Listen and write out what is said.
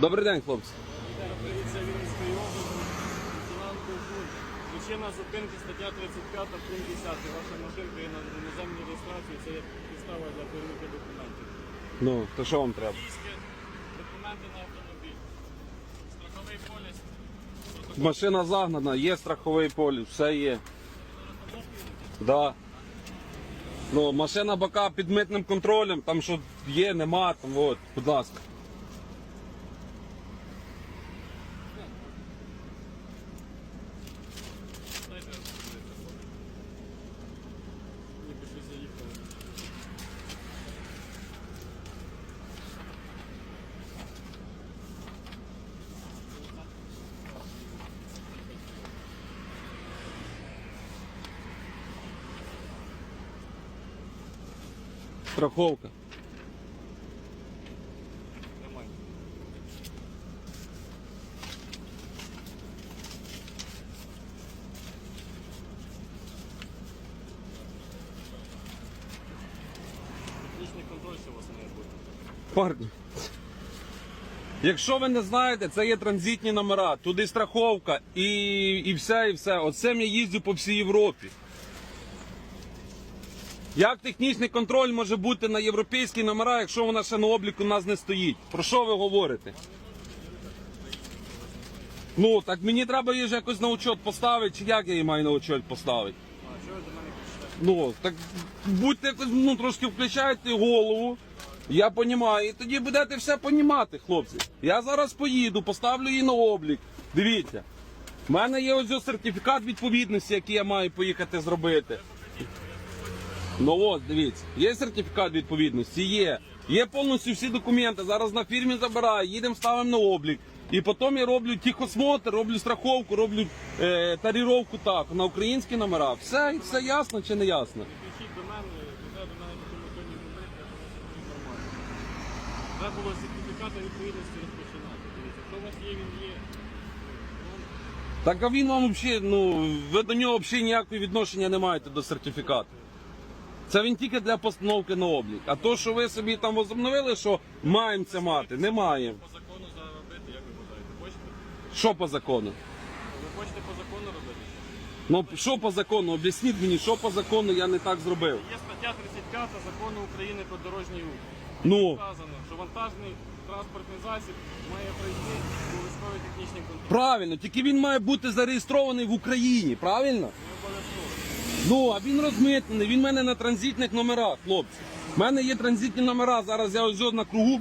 Добрий день, хлопці. Поліція Вінницької області, лейтенант Ковтун. Причина зупинки стаття 35 пункт 10. Ваша машинка є на іноземній реєстрації, це є підстава для перевірки документів. Ну, то що вам треба? Документи на автомобіль, страховий поліс, протокол Машина загнана, є страховий поліс, все є. Да. Ну, машина бока під митним контролем, там що є, нема, там от, будь ласка. Страховка. Технічний контроль, що у вас має бути. Парні. Якщо ви не знаєте, це є транзитні номера, туди страховка і, і все, і все. Оцим я їздю по всій Європі. Як технічний контроль може бути на європейські номера, якщо вона ще на обліку у нас не стоїть? Про що ви говорите? Ну, так мені треба її ж якось на учет поставити, чи як я її маю на учет поставити? Ну, так будьте якось, ну, трошки включайте голову. Я розумію, і тоді будете все понімати, хлопці. Я зараз поїду, поставлю її на облік. Дивіться. У мене є ось сертифікат відповідності, який я маю поїхати зробити. Ну от, дивіться, є сертифікат відповідності, є. Є повністю всі документи. Зараз на фірмі забираю, їдемо, ставимо на облік. І потім я роблю тихосмотр, роблю страховку, роблю е, таріровку так, на українські номера. Все, все ясно чи не ясно? Не до мене, не треба до мене такими тоні говорити, я думаю, це нормально. Треба було з сертифіката відповідності розпочинати. Дивіться, якщо у вас є, він є. Так а він вам взагалі, ну, ви до нього взагалі ніякого відношення не маєте до сертифікату. Це він тільки для постановки на облік. А то, що ви собі там возобновили, що маємо це мати, не маємо. по закону заробити, як ви вважаєте? Хочете? Що по закону? Ви хочете по закону робити? Ну що по закону? Об'ясніть мені, що по закону я не так зробив. Є стаття 35 закону України про дорожній рух. Ну. Вказано, що вантажний транспортний засіб має пройти обов'язковий технічний контроль. Правильно, тільки він має бути зареєстрований в Україні, правильно? Ну, а він розмитнений, він в мене на транзитних номерах, хлопці. У мене є транзитні номера, зараз я ось на кругу